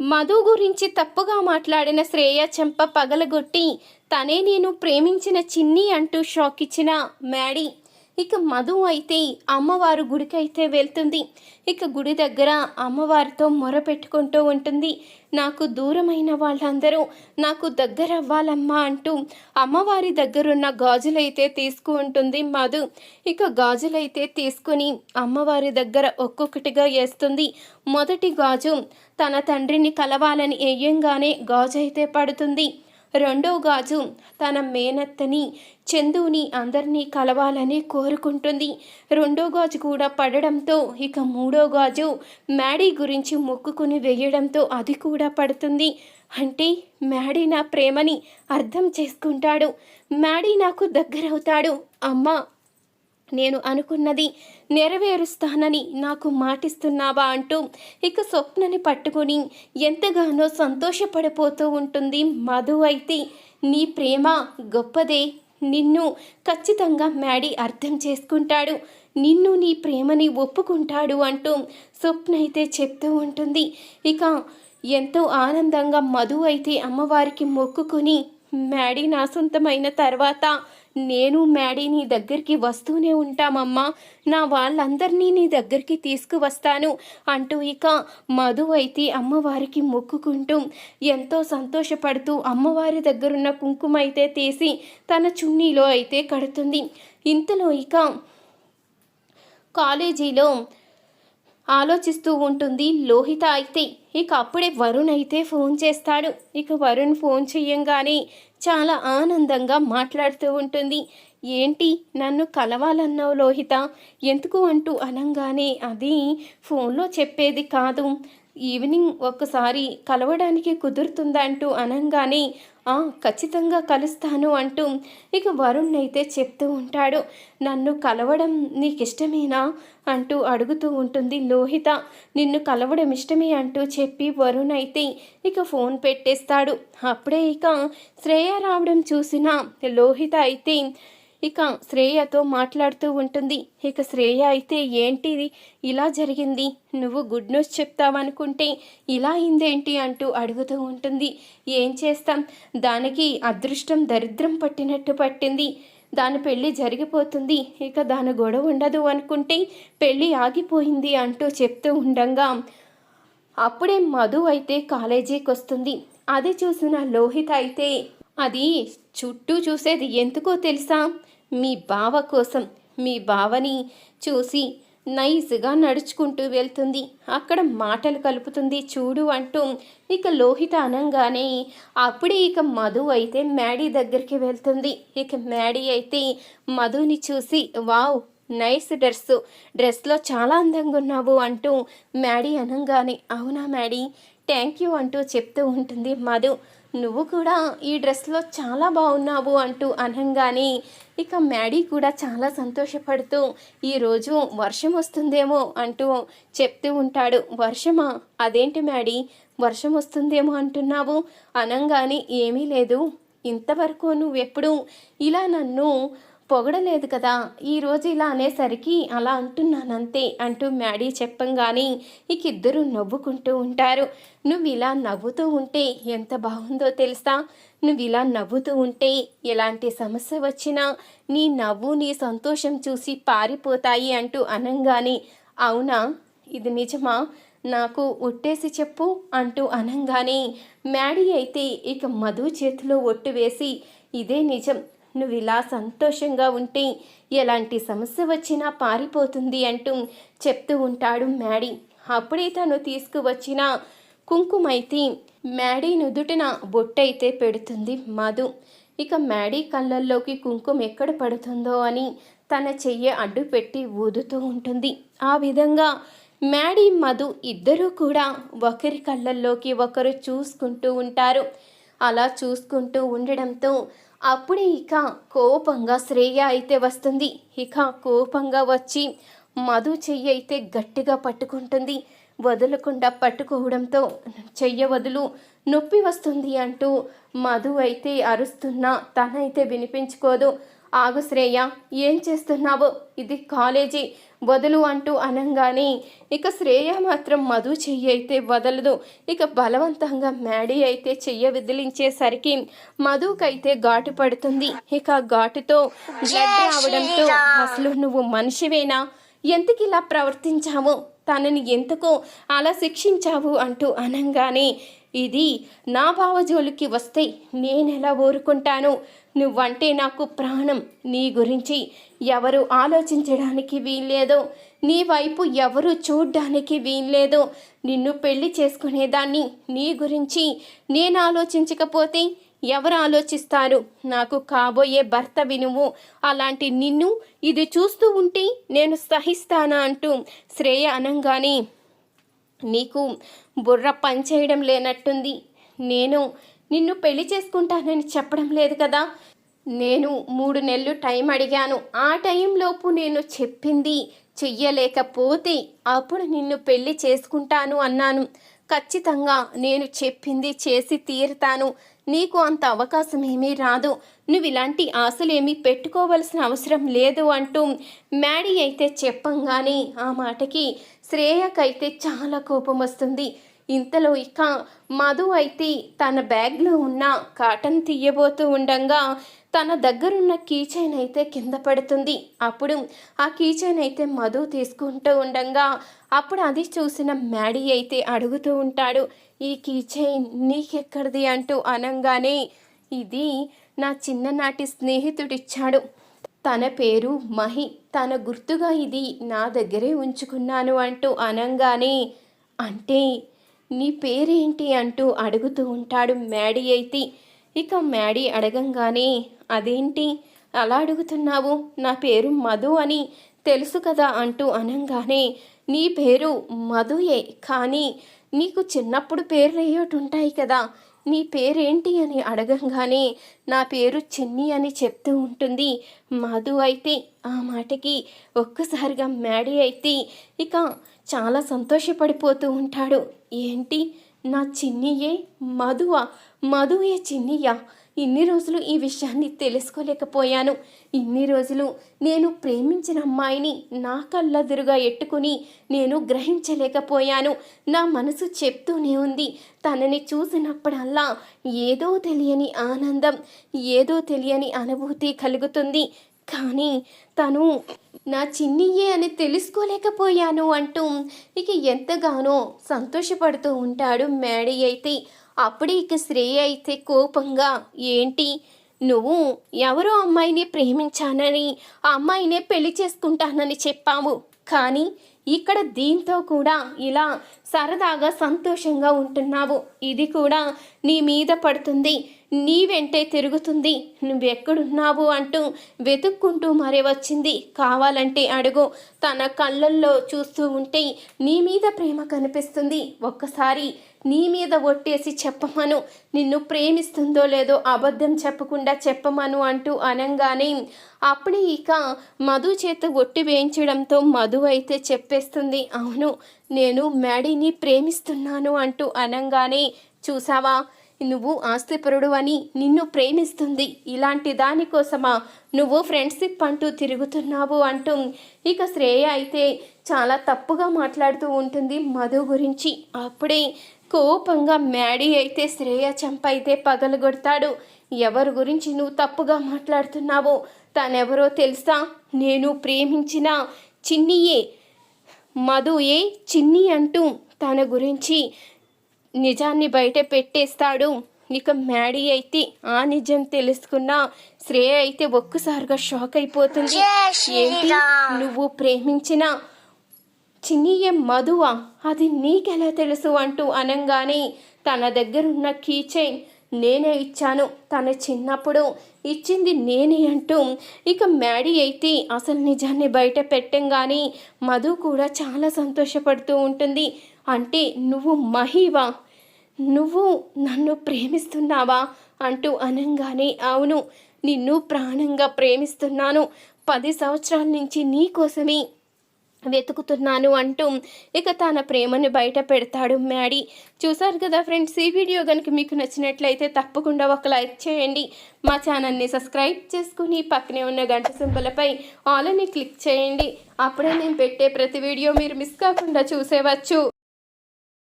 మధు గురించి తప్పుగా మాట్లాడిన శ్రేయ చెంప పగలగొట్టి తనే నేను ప్రేమించిన చిన్ని అంటూ షాక్ ఇచ్చిన మ్యాడీ. ఇక మధు అయితే అమ్మవారు గుడికైతే వెళ్తుంది. ఇక గుడి దగ్గర అమ్మవారితో మొర పెట్టుకుంటూ ఉంటుంది. నాకు దూరమైన వాళ్ళందరూ నాకు దగ్గర అవ్వాలమ్మా అంటూ అమ్మవారి దగ్గరున్న గాజులైతే తీసుకుంటుంది మధు. ఇక గాజులైతే తీసుకుని అమ్మవారి దగ్గర ఒక్కొక్కటిగా వేస్తుంది. మొదటి గాజు తన తండ్రిని కలవాలని వేయంగానే గాజు అయితే పడుతుంది. రెండో గాజు తన మేనత్తని చందుని అందరినీ కలవాలని కోరుకుంటుంది. రెండో గాజు కూడా పడడంతో ఇక మూడో గాజు మ్యాడీ గురించి మొక్కుకుని వేయడంతో అది కూడా పడుతుంది. అంటే మ్యాడీ నా ప్రేమని అర్థం చేసుకుంటాడు. మ్యాడీ నాకు దగ్గరవుతాడు. అమ్మ నేను అనుకున్నది నెరవేరుస్తానని నాకు మాటిస్తున్నావా అంటూ ఇక స్వప్నని పట్టుకొని ఎంతగానో సంతోషపడిపోతూ ఉంటుంది మధు అయితే. నీ ప్రేమ గొప్పదే. నిన్ను ఖచ్చితంగా మ్యాడీ అర్థం చేసుకుంటాడు. నిన్ను నీ ప్రేమని ఒప్పుకుంటాడు అంటూ స్వప్న అయితే చెప్తూ ఉంటుంది. ఇక ఎంతో ఆనందంగా మధు అయితే అమ్మవారికి మొక్కుకొని మ్యాడీ నా సొంతమైన తర్వాత నేను మ్యాడీ నీ దగ్గరికి వస్తూనే ఉంటామమ్మా. నా వాళ్ళందరినీ నీ దగ్గరికి తీసుకువస్తాను అంటూ ఇక మధు అయితే అమ్మవారికి మొక్కుకుంటూ ఎంతో సంతోషపడుతూ అమ్మవారి దగ్గరున్న కుంకుమ అయితే తీసి తన చున్నీలో అయితే కడుతుంది. ఇంతలో ఇక కాలేజీలో ఆలోచిస్తూ ఉంటుంది. లోహిత అయితే ఇక అప్పుడే వరుణ్ అయితే ఫోన్ చేస్తాడు. ఇక వరుణ్ ఫోన్ చెయ్యంగానే చాలా ఆనందంగా మాట్లాడుతూ ఉంటుంది. ఏంటి? నన్ను కలవాలన్నావు లోహిత? ఎందుకు అంటూ అనంగానే అది ఫోన్లో చెప్పేది కాదు. ఈవినింగ్ ఒక్కసారి కలవడానికి కుదురుతుందా అంటూ అనంగానే "ఆ, ఖచ్చితంగా కలుస్తాను అంటూ ఇక వరుణ్ అయితే చెప్తూ ఉంటాడు. నన్ను కలవడం నీకు ఇష్టమేనా అంటూ అడుగుతూ ఉంటుంది లోహిత. నిన్ను కలవడం ఇష్టమే అంటూ చెప్పి వరుణ్ అయితే ఇక ఫోన్ పెట్టేస్తాడు. అప్పుడే ఇక శ్రేయ రావడం చూసిన లోహిత అయితే ఇక శ్రేయతో మాట్లాడుతూ ఉంటుంది. ఇక శ్రేయ అయితే ఏంటిది? ఇలా జరిగింది. నువ్వు గుడ్ న్యూస్ చెప్తావనుకుంటే ఇలా అయిందేంటి అంటూ అడుగుతూ ఉంటుంది. ఏం చేస్తాం? దానికి అదృష్టం దరిద్రం పట్టినట్టు పట్టింది. దాని పెళ్ళి జరిగిపోతుంది. ఇక దాని గొడవ ఉండదు అనుకుంటే పెళ్ళి ఆగిపోయింది అంటూ చెప్తూ ఉండంగా. అప్పుడే మధు అయితే కాలేజీకి వస్తుంది అది చూసిన లోహిత అయితే అది చుట్టూ చూసేది ఎందుకో తెలుసా? మీ బావ కోసం. మీ బావని చూసి నైస్గా నడుచుకుంటూ వెళ్తుంది. అక్కడ మాటలు కలుపుతుంది చూడు అంటూ ఇక లోహిత అనంగానే అప్పుడే ఇక మధు అయితే మ్యాడీ దగ్గరికి వెళ్తుంది. ఇక మ్యాడీ అయితే మధుని చూసి వావ్ నైస్ డ్రెస్ డ్రెస్లో చాలా అందంగా ఉన్నావు అంటూ మ్యాడీ అనంగానే అవునా మ్యాడీ? థ్యాంక్ యూ అంటూ చెప్తూ ఉంటుంది మధు. నువ్వు కూడా ఈ డ్రెస్లో చాలా బాగున్నావు అంటూ అనంగానే ఇక మ్యాడీ కూడా చాలా సంతోషపడుతూ ఈరోజు వర్షం వస్తుందేమో అంటూ చెప్తూ ఉంటాడు. వర్షమా? అదేంటి మ్యాడీ? వర్షం వస్తుందేమో అంటున్నావు? అనంగానే ఏమీ లేదు. ఇంతవరకు నువ్వెప్పుడు ఇలా నన్ను పొగడలేదు కదా ఈరోజు ఇలా అనేసరికి అలా అంటున్నానంతే అంటూ మ్యాడీ చెప్పంగానే ఇక ఇద్దరు నవ్వుకుంటూ ఉంటారు. నువ్వు ఇలా నవ్వుతూ ఉంటే ఎంత బాగుందో తెలుసా? నువ్వు ఇలా నవ్వుతూ ఉంటే ఎలాంటి సమస్య వచ్చినా నీ నవ్వు నీ సంతోషం చూసి పారిపోతాయి అంటూ అనంగానే అవునా? ఇది నిజమా? నాకు ఒట్టేసి చెప్పు అంటూ అనంగానే మ్యాడీ అయితే ఇక మధు చేతిలో ఒట్టు వేసి ఇదే నిజం. నువ్వు ఇలా సంతోషంగా ఉంటే ఎలాంటి సమస్య వచ్చినా పారిపోతుంది అంటూ చెప్తూ ఉంటాడు మ్యాడీ. అప్పుడే తను తీసుకువచ్చిన కుంకుమైతే మ్యాడీ నుదుటిన బొట్టయితే పెడుతుంది మధు. ఇక మ్యాడీ కళ్ళల్లోకి కుంకుమ ఎక్కడ పడుతుందో అని తన చెయ్యి అడ్డు పెట్టి ఊదుతూ ఉంటుంది. ఆ విధంగా మ్యాడీ మధు ఇద్దరూ కూడా ఒకరి కళ్ళల్లోకి ఒకరు చూసుకుంటూ ఉంటారు. అలా చూసుకుంటూ ఉండడంతో అప్పుడే ఇక కోపంగా శ్రేయ అయితే వస్తుంది. ఇక కోపంగా వచ్చి మధు చెయ్యి అయితే గట్టిగా పట్టుకుంటుంది. వదలకుండా పట్టుకోవడంతో చెయ్య వదులు నొప్పి వస్తుంది అంటూ మధు అయితే అరుస్తున్నా. తనైతే వినిపించుకోదు. ఆగు శ్రేయ ఏం చేస్తున్నావు? ఇది కాలేజీ. వదులు అంటూ అనంగానే ఇక శ్రేయ మాత్రం మధు చెయ్యి అయితే వదలదు. ఇక బలవంతంగా మ్యాడీ అయితే చెయ్య విదిలించేసరికి మధుకైతే ఘాటు పడుతుంది. ఇక ఘాటుతో బ్లడ్ రావడంతో అసలు నువ్వు మనిషివేనా? ఎందుకు ఇలా ప్రవర్తించావు? తనని ఎందుకు అలా శిక్షించావు? అంటూ అనంగానే ఇది నా భావజోలికి వస్తే నేనెలా ఊరుకుంటాను? నువ్వంటే నాకు ప్రాణం. నీ గురించి ఎవరు ఆలోచించడానికి వీల్లేదు. నీ వైపు ఎవరు చూడ్డానికి వీల్లేదు. నిన్ను పెళ్ళి చేసుకునేదాన్ని నీ గురించి నేను ఆలోచించకపోతే ఎవరు ఆలోచిస్తారు? నాకు కాబోయే భర్త వినువు. అలాంటి నిన్ను ఇది చూస్తూ ఉంటే నేను సహిస్తానా అంటూ శ్రేయ అనంగానే నీకు బుర్ర పనిచేయడం లేనట్టుంది. నేను నిన్ను పెళ్ళి చేసుకుంటానని చెప్పడం లేదు కదా. నేను మూడు నెలలు టైం అడిగాను. ఆ టైంలోపు నేను చెప్పింది చెయ్యలేకపోతే అప్పుడు నిన్ను పెళ్ళి చేసుకుంటాను అన్నాను. ఖచ్చితంగా నేను చెప్పింది చేసి తీరుతాను. నీకు అంత అవకాశం ఏమీ రాదు. నువ్వు ఇలాంటి ఆశలేమీ పెట్టుకోవలసిన అవసరం లేదు అంటూ మ్యాడీ అయితే చెప్పంగానే ఆ మాటకి శ్రేయకైతే చాలా కోపం వస్తుంది. ఇంతలో ఇక మధు అయితే తన బ్యాగ్లో ఉన్న కాటన్ తీయబోతూ ఉండంగా తన దగ్గరున్న కీచైన్ అయితే కింద పడుతుంది. అప్పుడు ఆ కీచైన్ అయితే మధు తీసుకుంటూ ఉండంగా అప్పుడు అది చూసిన మ్యాడీ అయితే అడుగుతూ ఉంటాడు ఈ కీచైన్ నీకెక్కడిది? అంటూ అనంగానే ఇది నా చిన్ననాటి స్నేహితుడిచ్చాడు. తన పేరు మహి. తన గుర్తుగా ఇది నా దగ్గరే ఉంచుకున్నాను అంటూ అనంగానే అంటే నీ పేరేంటి? అంటూ అడుగుతూ ఉంటాడు మ్యాడీ అయితే. ఇక మ్యాడీ అడగంగానే అదేంటి? అలా అడుగుతున్నావు? నా పేరు మధు అని తెలుసు కదా అంటూ అనంగానే నీ పేరు మధుయే కానీ నీకు చిన్నప్పుడు పేర్లు ఏయోటి ఉంటాయి కదా. నీ పేరేంటి? అని అడగంగానే నా పేరు చిన్ని అని చెప్తూ ఉంటుంది. మధు అయితే ఆ మాటకి ఒక్కసారిగా మ్యాడీ అయితే ఇక చాలా సంతోషపడిపోతూ ఉంటాడు. ఏంటి? నా చిన్నియే మధువా? మధుయే చిన్నియా? ఇన్ని రోజులు ఈ విషయాన్ని తెలుసుకోలేకపోయాను. ఇన్ని రోజులు నేను ప్రేమించిన అమ్మాయిని నా కళ్ళెదురుగా ఎట్టుకుని నేను గ్రహించలేకపోయాను. నా మనసు చెప్తూనే ఉంది. తనని చూసినప్పుడల్లా ఏదో తెలియని ఆనందం ఏదో తెలియని అనుభూతి కలుగుతుంది. కానీ తను నా చిన్నియే అని తెలుసుకోలేకపోయాను అంటూ ఇక ఎంతగానో సంతోషపడుతూ ఉంటాడు మేడీ అయితే. అప్పుడు ఇక శ్రేయ అయితే కోపంగా ఏంటి? నువ్వు ఎవరో అమ్మాయిని ప్రేమించానని ఆ అమ్మాయినే పెళ్ళి చేసుకుంటానని చెప్పావు. కానీ ఇక్కడ దీంతో కూడా ఇలా సరదాగా సంతోషంగా ఉంటున్నావు. ఇది కూడా నీ మీద పడుతుంది. నీ వెంటే తిరుగుతుంది. నువ్వెక్కడున్నావు? అంటూ వెతుక్కుంటూ మరే వచ్చింది. కావాలంటే అడుగు. తన కళ్ళల్లో చూస్తూ ఉంటే నీ మీద ప్రేమ కనిపిస్తుంది. ఒక్కసారి నీ మీద ఒట్టేసి చెప్పమను. నిన్ను ప్రేమిస్తుందో లేదో అబద్ధం చెప్పకుండా చెప్పమను అంటూ అనంగానే అప్పుడే ఇక మధు చేత ఒట్టి వేయించడంతో మధు అయితే చెప్పేస్తుంది. అవును నేను మ్యాడీని ప్రేమిస్తున్నాను అంటూ అనంగానే చూసావా నువ్వు ఆస్తిపరుడు అని నిన్ను ప్రేమిస్తుంది. ఇలాంటి దానికోసమా నువ్వు ఫ్రెండ్షిప్ అంటూ తిరుగుతున్నావు అంటూ ఇక శ్రేయ అయితే చాలా తప్పుగా మాట్లాడుతూ ఉంటుంది మధు గురించి. అప్పుడే కోపంగా మ్యాడీ అయితే శ్రేయ చంప అయితే పగలగొడతాడు. ఎవరి గురించి నువ్వు తప్పుగా మాట్లాడుతున్నావో తనెవరో తెలుసా? నేను ప్రేమించిన చిన్నియే. మధుయే చిన్ని అంటూ తన గురించి నిజాన్ని బయట పెట్టేస్తాడు. ఇక మ్యాడీ అయితే ఆ నిజం తెలుసుకున్న శ్రేయ అయితే ఒక్కసారిగా షాక్ అయిపోతుంది. ఏంటి? నువ్వు ప్రేమించిన చిన్నియే మధువా అది నీకెలా తెలుసు అంటూ అనంగానే తన దగ్గరున్న కీ చైన్ నేనే ఇచ్చాను తన చిన్నప్పుడు ఇచ్చింది నేనే అంటూ ఇక మ్యాడీ అయితే అసలు నిజాన్ని బయట పెట్టంగానే మధు కూడా చాలా సంతోషపడుతూ ఉంటుంది. అంటే నువ్వు మహివా నువ్వు నన్ను ప్రేమిస్తున్నావా అంటూ అనంగానే అవును నిన్ను ప్రాణంగా ప్రేమిస్తున్నాను. పది సంవత్సరాల నుంచి నీ కోసమే వెతుకుతున్నాను అంటూ ఇక తన ప్రేమను బయట పెడతాడు మ్యాడీ. చూసారు కదా ఫ్రెండ్స్ ఈ వీడియో కనుక మీకు నచ్చినట్లయితే తప్పకుండా ఒక లైక్ చేయండి. మా ఛానల్ని సబ్స్క్రైబ్ చేసుకుని పక్కనే ఉన్న గంట సింబలపై ఆల్ అని క్లిక్ చేయండి. అప్పుడే నేను పెట్టే ప్రతి వీడియో మీరు మిస్ కాకుండా చూసేవచ్చు.